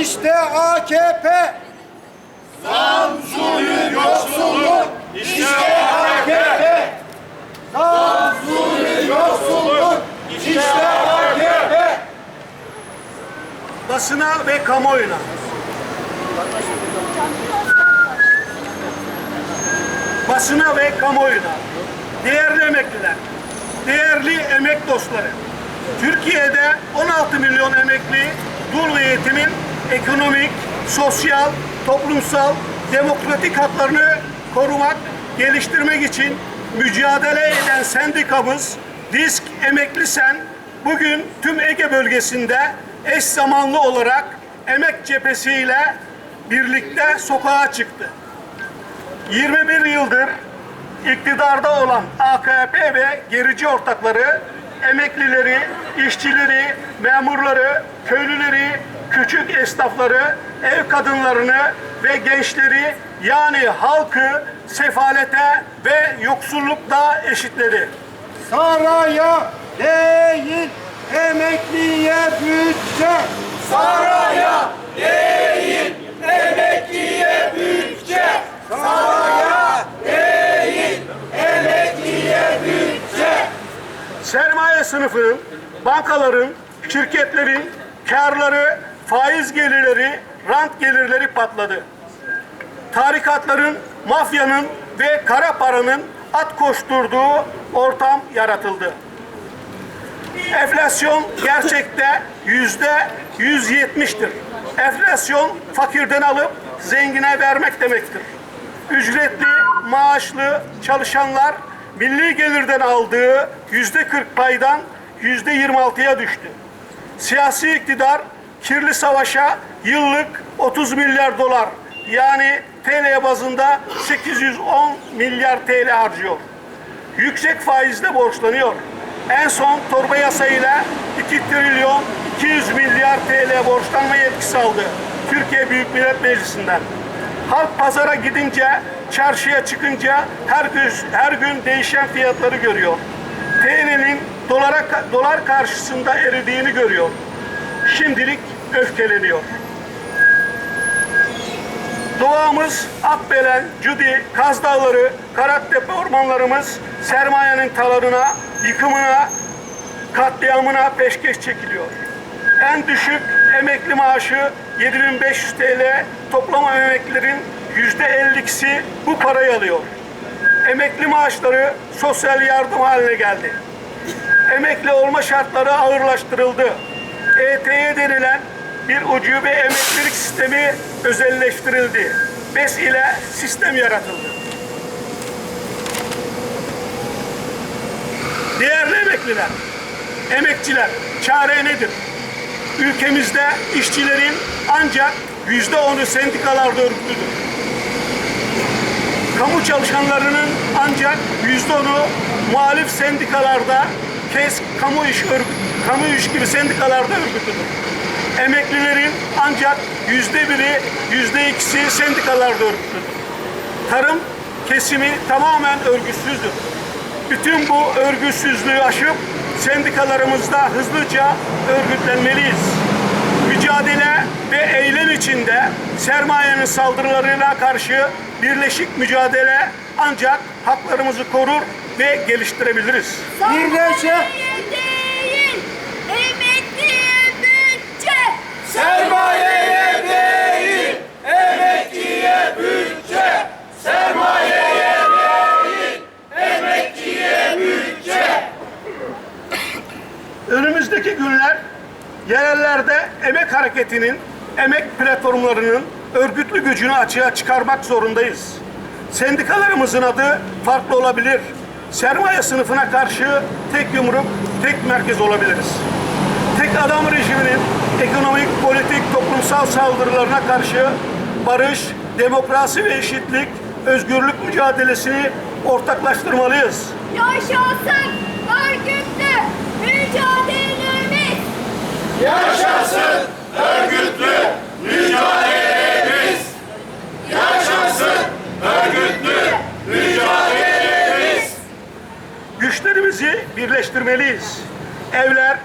İşte AKP. Zulüm yoksulluk. İşte AKP. Zulüm yoksulluk. İşte AKP. basına ve kamuoyuna. Basına ve kamuoyuna. Değerli emekliler, değerli emek dostları. Türkiye'de 16 milyon emekli dul ve yetimin ekonomik, sosyal, toplumsal, demokratik haklarını korumak, geliştirmek için mücadele eden sendikamız Disk Emekli Sen bugün tüm Ege bölgesinde eş zamanlı olarak emek cephesiyle birlikte sokağa çıktı. 21 yıldır iktidarda olan AKP ve gerici ortakları emeklileri, işçileri, memurları, köylüleri, küçük esnafları, ev kadınlarını ve gençleri yani halkı sefalete ve yoksullukla eşitledi. Saraya değil emekliye bütçe. Saraya değil, emekliye bütçe. Saraya değil, emekliye bütçe. sermaye sınıfının, bankaların, şirketlerin karları, faiz gelirleri, rant gelirleri patladı. Tarikatların, mafyanın ve kara paranın at koşturduğu ortam yaratıldı. Enflasyon gerçekte yüzde 170'tir. Enflasyon fakirden alıp zengine vermek demektir. Ücretli, maaşlı çalışanlar milli gelirden aldığı yüzde 40 paydan yüzde 26'ya düştü. Siyasi iktidar kirli savaşa yıllık 30 milyar dolar yani TL bazında 810 milyar TL harcıyor yüksek faizle borçlanıyor. En son torba yasayla 2 trilyon 200 milyar TL borçlanma yetkisi aldı Türkiye Büyük Millet Meclisi'nden. Halk pazara gidince, çarşıya çıkınca her gün, her gün değişen fiyatları görüyor. TL'nin dolara, dolar karşısında eridiğini görüyor. Şimdilik öfkeleniyor. Doğamız, Akbelen, Cudi, Kaz Dağları, Karattepe ormanlarımız sermayenin talarına, yıkımına, katliamına peşkeş çekiliyor. En düşük emekli maaşı 7500 TL, toplam emeklilerin yüzde 52'si bu parayı alıyor. Emekli maaşları sosyal yardım haline geldi. Emekli olma şartları ağırlaştırıldı. ETY denilen bir ucube emeklilik sistemi özelleştirildi. BES ile sistem yaratıldı. Değerli emekliler, emekçiler, çare nedir? Ülkemizde işçilerin ancak yüzde onu sendikalarda örgütlüdür. Kamu çalışanlarının ancak yüzde onu muhalif sendikalarda, KES, kamu iş, örgüt, kamu gibi sendikalarda örgütlüdür. Emeklilerin ancak yüzde biri, yüzde ikisi sendikalarda örgütlüdür. Tarım kesimi tamamen örgütsüzdür. Bütün bu örgütsüzlüğü aşıp sendikalarımızda hızlıca örgütlenmeliyiz. Mücadele ve eylem içinde sermayenin saldırılarına karşı birleşik mücadele ancak haklarımızı korur ve geliştirebiliriz. Birleşe değil, emekliye bütçe. Sermayeye değil, emekliye bütçe. Sermayeye değil, emekliye bütçe. Önümüzdeki günler yerellerde emek hareketinin, emek platformlarının örgütlü gücünü açığa çıkarmak zorundayız. Sendikalarımızın adı farklı olabilir. Sermaye sınıfına karşı tek yumruk, tek merkez olabiliriz. Tek adam rejiminin ekonomik, politik, toplumsal saldırılarına karşı barış, demokrasi ve eşitlik, özgürlük mücadelesini ortaklaştırmalıyız. Yaşasın örgütlü mücadelemiz. Yaşasın örgütlü mücadelemiz. Yaşasın örgütlü mücadelemiz. Güçlerimizi birleştirmeliyiz. Evler,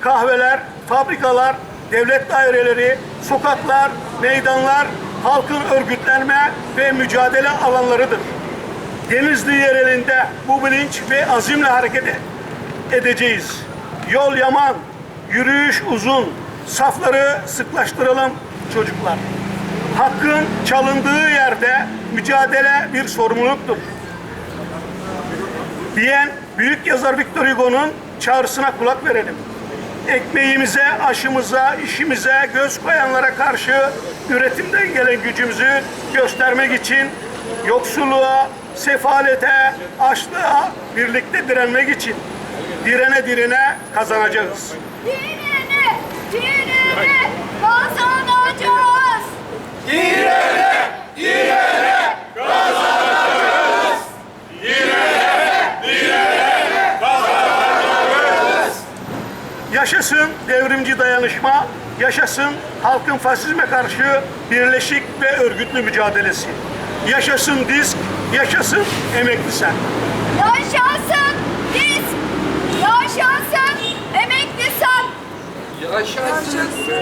kahveler, fabrikalar, devlet daireleri, sokaklar, meydanlar, halkın örgütlenme ve mücadele alanlarıdır. Denizli yerelinde bu bilinç ve azimle hareket e- edeceğiz. Yol yaman, yürüyüş uzun, safları sıklaştıralım çocuklar. Hakkın çalındığı yerde mücadele bir sorumluluktur. Diyen büyük yazar Victor Hugo'nun çağrısına kulak verelim. Ekmeğimize, aşımıza, işimize göz koyanlara karşı üretimden gelen gücümüzü göstermek için yoksulluğa, sefalete, açlığa birlikte direnmek için direne direne kazanacağız. Direne, direne kazanacağız. Direne, direne kazanacağız. Direne, direne kazanacağız. Yaşasın devrimci dayanışma, yaşasın halkın faşizme karşı birleşik ve örgütlü mücadelesi. Yaşasın disk, yaşasın emekli sen. Yaşasın biz, yaşasın emekli sen.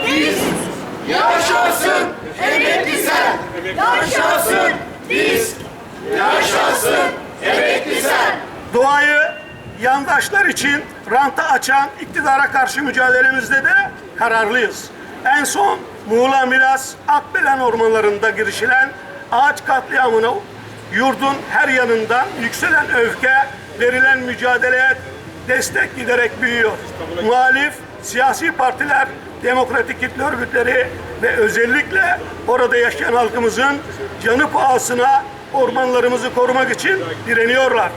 Biz, Yaşasın emekli sen. yaşasın biz. Yaşasın emekli sen. Doğayı yandaşlar için ranta açan iktidara karşı mücadelemizde de kararlıyız. En son Muğla Milas Akbelen ormanlarında girişilen ağaç katliamına yurdun her yanından yükselen öfke, verilen mücadeleye destek giderek büyüyor. Muhalif siyasi partiler, demokratik kitle örgütleri ve özellikle orada yaşayan halkımızın canı pahasına ormanlarımızı korumak için direniyorlar.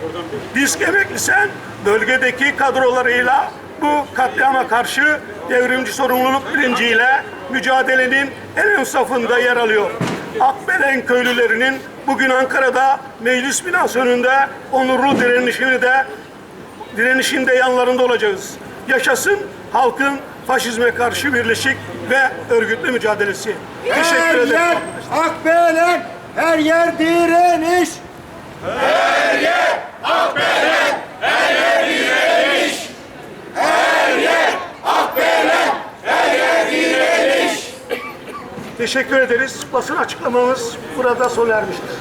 Disk Emeklisen bölgedeki kadrolarıyla bu katliama karşı devrimci sorumluluk bilinciyle mücadelenin en ön safında yer alıyor. Akbelen köylülerinin bugün Ankara'da meclis binası önünde onurlu direnişini de direnişinde yanlarında olacağız. Yaşasın halkın faşizme karşı birleşik ve örgütlü mücadelesi. Teşekkür ederim. Yer akbelen, her yer direniş. Teşekkür ederiz. Basın açıklamamız burada sona ermiştir.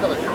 color.